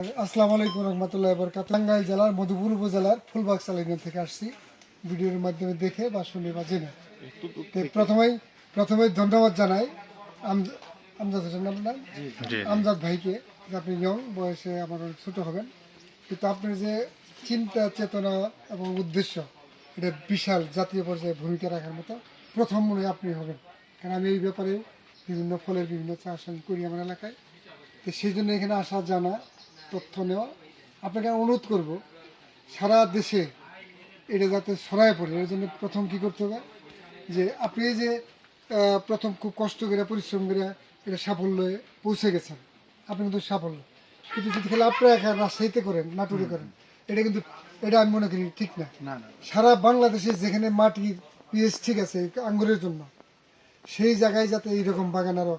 আসসালামু আলাইকুম রহমতুল্লাহ বরকাত টাঙ্গাইল জেলার মধুপুর উপজেলার ফুলবাগ চালাইন থেকে আসছি। ভিডিওর মাধ্যমে দেখে বা শুনে বা জেনে। প্রথমেই প্রথমেই ধন্যবাদ জানাই আম- আমজাদ হোসেন আপনার নাম? আমজাদ ভাইকে। আপনি ইয়ং বয়সে আমার অনেক ছোট হবেন। কিন্তু আপনার যে চিন্তা চেতনা এবং উদ্দেশ্য এটা বিশাল জাতীয় পর্যায়ে ভূমিকা রাখার মতো প্রথম মনে আপনি হবেন। কারণ আমি এই ব্যাপারে বিভিন্ন ফলের বিভিন্ন চাষ আমি করি আমার এলাকায়। তো সেই জন্য এখানে আসা জানা তথ্য নেওয়া। আপনাকে অনুরোধ করব সারা দেশে এটা যাতে ছড়ায় পড়ে। এর জন্য প্রথম কি করতে হবে? যে আপনি যে প্রথম খুব কষ্ট করে পরিশ্রম করে এটা সাফল্যে পৌঁছে গেছেন। আপনি কিন্তু সাফল্য। কিন্তু যদি খেলে আপনারা একা রাজশাহীতে করেন নাটুরে করেন এটা কিন্তু এটা আমি মনে করি ঠিক না। সারা বাংলাদেশে যেখানে মাটির পিএস ঠিক আছে আঙ্গুরের জন্য সেই জায়গায় যাতে এইরকম বাগান আরও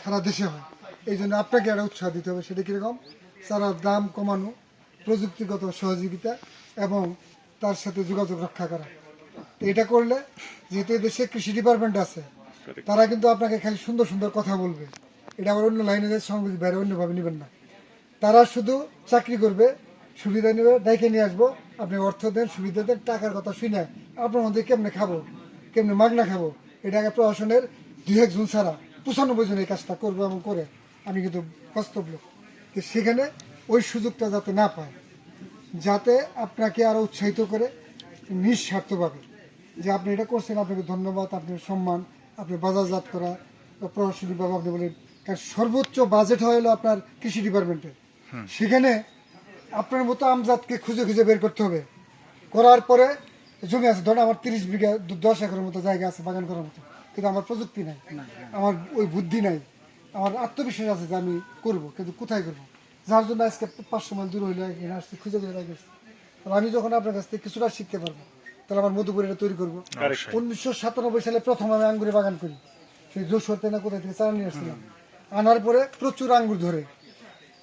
সারা দেশে হয় এই জন্য আপনাকে একটা উৎসাহ দিতে হবে। সেটা কীরকম? চারার দাম কমানো প্রযুক্তিগত সহযোগিতা এবং তার সাথে যোগাযোগ রক্ষা করা। এটা করলে যেহেতু দেশে কৃষি ডিপার্টমেন্ট আছে তারা কিন্তু আপনাকে খালি সুন্দর সুন্দর কথা বলবে। এটা আবার অন্য লাইনে সংগতি বাইরে অন্যভাবে নেবেন না। তারা শুধু চাকরি করবে সুবিধা নেবে ডাইকে নিয়ে আসব আপনি অর্থ দেন সুবিধা দেন টাকার কথা শুনে আপনার মধ্যে কেমনে খাব কেমনে মাগনা খাব এটা আগে প্রশাসনের দুই একজন ছাড়া পঁচানব্বই জন এই কাজটা করব এবং করে। আমি কিন্তু বাস্তব লোক। তো সেখানে ওই সুযোগটা যাতে না পায় যাতে আপনাকে আরও উৎসাহিত করে নিঃস্বার্থভাবে যে আপনি এটা করছেন আপনাকে ধন্যবাদ আপনার সম্মান আপনি বাজারজাত করা বা প্রশাসনিকভাবে আপনি বলেন কারণ সর্বোচ্চ বাজেট হলো আপনার কৃষি ডিপার্টমেন্টের সেখানে আপনার মতো আমজাদকে খুঁজে খুঁজে বের করতে হবে। করার পরে জমি আছে ধরুন আমার তিরিশ বিঘা দশ একরের মতো জায়গা আছে বাগান করার মতো কিন্তু আমার প্রযুক্তি নাই। আমার ওই বুদ্ধি নাই। আমার আত্মবিশ্বাস আছে যে আমি করব কিন্তু কোথায় করব? যার জন্য আজকে পাঁচশো মাইল দূর হইলে এখানে আসতে খুঁজে খুঁজে গেছি। আমি যখন আপনার কাছ থেকে কিছুটা শিখতে পারব তাহলে আমার মধুপুর এটা তৈরি করব। উনিশশো সাতানব্বই সালে প্রথম আমি আঙ্গুরে বাগান করি। সেই যশোর তেনা কোথায় থেকে চারা নিয়ে আসছিলাম। আনার পরে প্রচুর আঙ্গুর ধরে।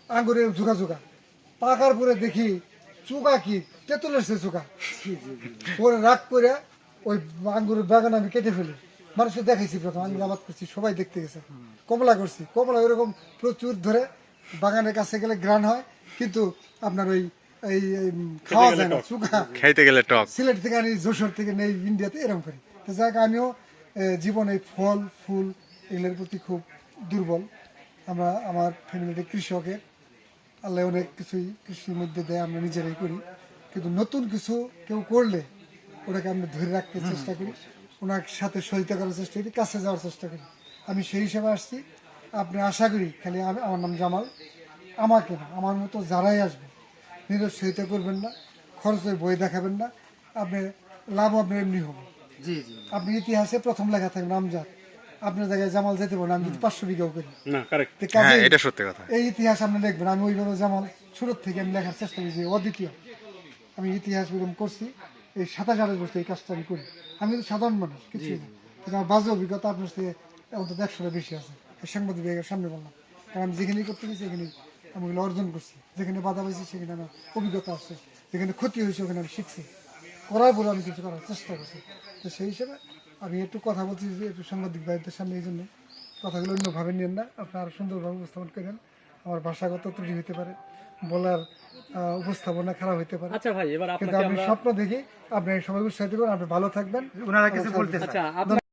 আঙ্গুরের ঝুঁকা ঝুঁকা। পাকার পরে দেখি চুকা কি? তেঁতুলের সে চুকা। পরে রাগ করে ওই আঙ্গুরের বাগান আমি কেটে ফেলি। মানুষকে দেখাইছি প্রথম আমি আবাদ করছি সবাই দেখতে গেছে। কমলা করছি কমলা ওইরকম প্রচুর ধরে বাগানের কাছে গেলে গ্রান হয় কিন্তু আপনার ওই এই খাওয়া যায় না চুকা খাইতে গেলে টক। সিলেট থেকে আনি যশোর থেকে নেই ইন্ডিয়াতে এরকম করি। তো যাক আমিও জীবনে ফল ফুল এগুলোর প্রতি খুব দুর্বল। আমরা আমার ফ্যামিলিতে কৃষকের আল্লাহ অনেক কিছুই কৃষির মধ্যে দেয় আমরা নিজেরাই করি। কিন্তু নতুন কিছু কেউ করলে ওটাকে আমরা ধরে রাখতে চেষ্টা করি। ওনার সাথে সহিতা করার চেষ্টা করি কাছে যাওয়ার চেষ্টা করি। আমি সেই হিসাবে আসছি। আপনি আশা করি খালি আমি আমার নাম জামাল। আমাকে না আমার মতো যারাই আসবে নিরুৎসাহিত করবেন না খরচের বই দেখাবেন না আপনি লাভ আপনার এমনি হবে। জি জি। আপনি ইতিহাসে প্রথম লেখা থাকবেন আমজাদ। আপনার জায়গায় জামাল যেতে পারেন আমি পাঁচশো বিঘাও করি। হ্যাঁ কাজেই এটা সত্যি কথা। এই ইতিহাস আপনি লিখবেন আমি ওইভাবে জামাল ছোট থেকে আমি লেখার চেষ্টা করি যে অদ্বিতীয়। আমি ইতিহাস এরকম করছি। এই সাতাশ আঠাশ বছর এই কাজটা আমি করি। আমি কিন্তু সাধারণ মানুষ কিছু না। কিন্তু আমার বাজে অভিজ্ঞতা আপনার থেকে অন্তত একশোটা বেশি আছে। এই সাংবাদিক বিভাগের সামনে বললাম। কারণ আমি যেখানেই করতে গেছি এখানে আমি অর্জন করছি। যেখানে বাধা পাইছি সেখানে আমার অভিজ্ঞতা আছে। যেখানে ক্ষতি হয়েছে ওখানে আমি শিখছি। করার পরে আমি কিছু করার চেষ্টা করছি। তো সেই হিসেবে আমি একটু কথা বলছি যে একটু সাংবাদিক ভাইদের সামনে এই জন্য। কথাগুলো অন্যভাবে নেন না। আপনি আরও সুন্দরভাবে উপস্থাপন করেন। আমার ভাষাগত ত্রুটি হতে পারে। বলার উপস্থাপনা খারাপ হতে পারে। আচ্ছা ভাই এবার কিন্তু আপনাকে আমি আমরা স্বপ্ন দেখি আপনি সবাই উৎসাহিত করুন আপনি ভালো থাকবেন। ওনারা কিছু বলতে আচ্ছা